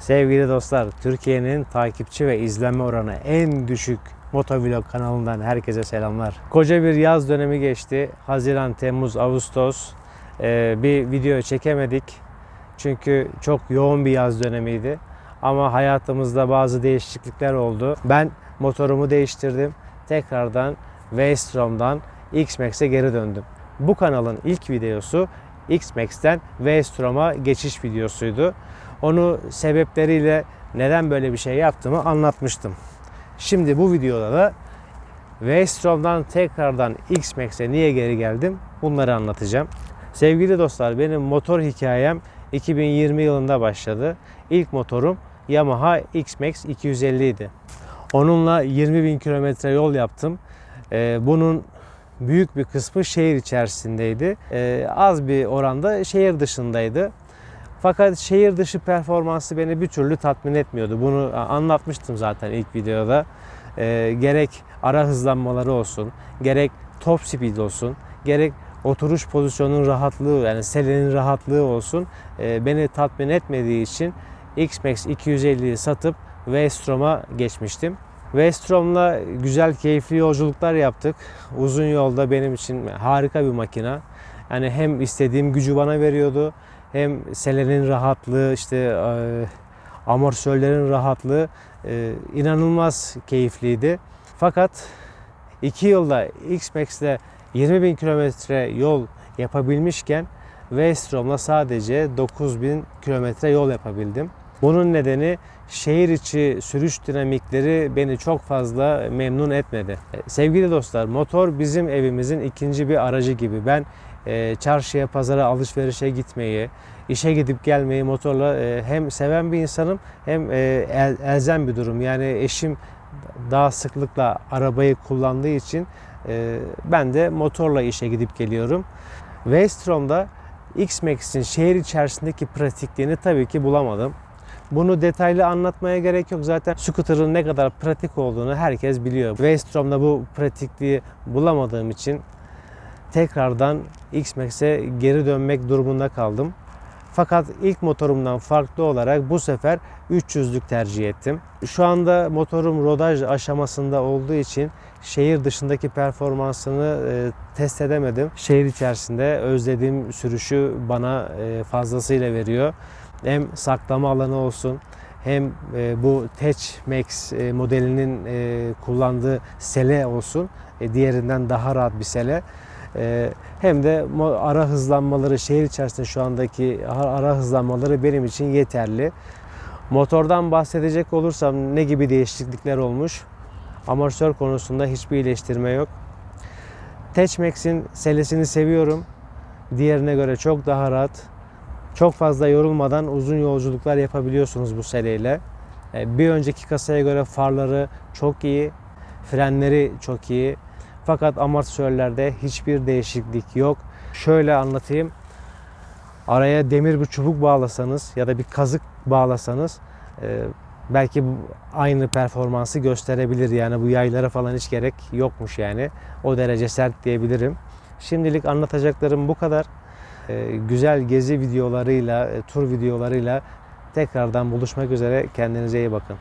Sevgili dostlar, Türkiye'nin takipçi ve izlenme oranı en düşük Motovlog kanalından herkese selamlar. Koca bir yaz dönemi geçti. Haziran, Temmuz, Ağustos Ee, bir video çekemedik. Çünkü çok yoğun bir yaz dönemiydi. Ama hayatımızda bazı değişiklikler oldu. Ben motorumu değiştirdim. Tekrardan V-Strom'dan X-Max'e geri döndüm. Bu kanalın ilk videosu X-Max'ten V-Strom'a geçiş videosuydu. Onu sebepleriyle neden böyle bir şey yaptığımı anlatmıştım. Şimdi bu videoda da V-Strom'dan tekrardan X-Max'e niye geri geldim bunları anlatacağım. Sevgili dostlar benim motor hikayem 2020 yılında başladı. İlk motorum Yamaha X-Max 250 idi. Onunla 20 bin kilometre yol yaptım. Ee, bunun büyük bir kısmı şehir içerisindeydi. Ee, az bir oranda şehir dışındaydı. Fakat şehir dışı performansı beni bir türlü tatmin etmiyordu. Bunu anlatmıştım zaten ilk videoda. Ee, gerek ara hızlanmaları olsun, gerek top speed olsun, gerek oturuş pozisyonunun rahatlığı yani selenin rahatlığı olsun e, beni tatmin etmediği için X-Max 250'yi satıp V-Strom'a geçmiştim. V-Strom'la güzel keyifli yolculuklar yaptık. Uzun yolda benim için harika bir makina. Yani hem istediğim gücü bana veriyordu hem selenin rahatlığı işte e, amortisörlerin rahatlığı e, inanılmaz keyifliydi. Fakat 2 yılda X-Max'le 20 bin kilometre yol yapabilmişken V-Strom'la sadece 9 bin kilometre yol yapabildim. Bunun nedeni şehir içi sürüş dinamikleri beni çok fazla memnun etmedi. E, Sevgili dostlar motor bizim evimizin ikinci bir aracı gibi. Ben e, çarşıya, pazara, alışverişe gitmeyi, işe gidip gelmeyi motorla e, hem seven bir insanım hem e, el- elzem bir durum. Yani eşim daha sıklıkla arabayı kullandığı için ben de motorla işe gidip geliyorum. V-Strom'da X-Max'in şehir içerisindeki pratikliğini tabii ki bulamadım. Bunu detaylı anlatmaya gerek yok. Zaten scooter'ın ne kadar pratik olduğunu herkes biliyor. V-Strom'da bu pratikliği bulamadığım için tekrardan X-Max'e geri dönmek durumunda kaldım. Fakat ilk motorumdan farklı olarak bu sefer 300'lük tercih ettim. Şu anda motorum rodaj aşamasında olduğu için şehir dışındaki performansını e, test edemedim. Şehir içerisinde özlediğim sürüşü bana e, fazlasıyla veriyor. Hem saklama alanı olsun hem e, bu Tech Max modelinin kullandığı sele olsun. Diğerinden daha rahat bir sele. E, hem de ara hızlanmaları şehir içerisinde şu andaki ara hızlanmaları benim için yeterli. Motordan bahsedecek olursam ne gibi değişiklikler olmuş? Amortisör konusunda hiçbir iyileştirme yok. Techmax'in selesini seviyorum. Diğerine göre çok daha rahat. Çok fazla yorulmadan uzun yolculuklar yapabiliyorsunuz bu seleyle. E, Bir önceki kasaya göre farları çok iyi, frenleri çok iyi. Fakat amortisörlerde hiçbir değişiklik yok. Şöyle anlatayım. Araya demir bir çubuk bağlasanız ya da bir kazık bağlasanız e, belki aynı performansı gösterebilir. Yani bu yaylara falan hiç gerek yokmuş yani. O derece sert diyebilirim. Şimdilik anlatacaklarım bu kadar. E, Güzel gezi videolarıyla, e, tur videolarıyla tekrardan buluşmak üzere. Kendinize iyi bakın.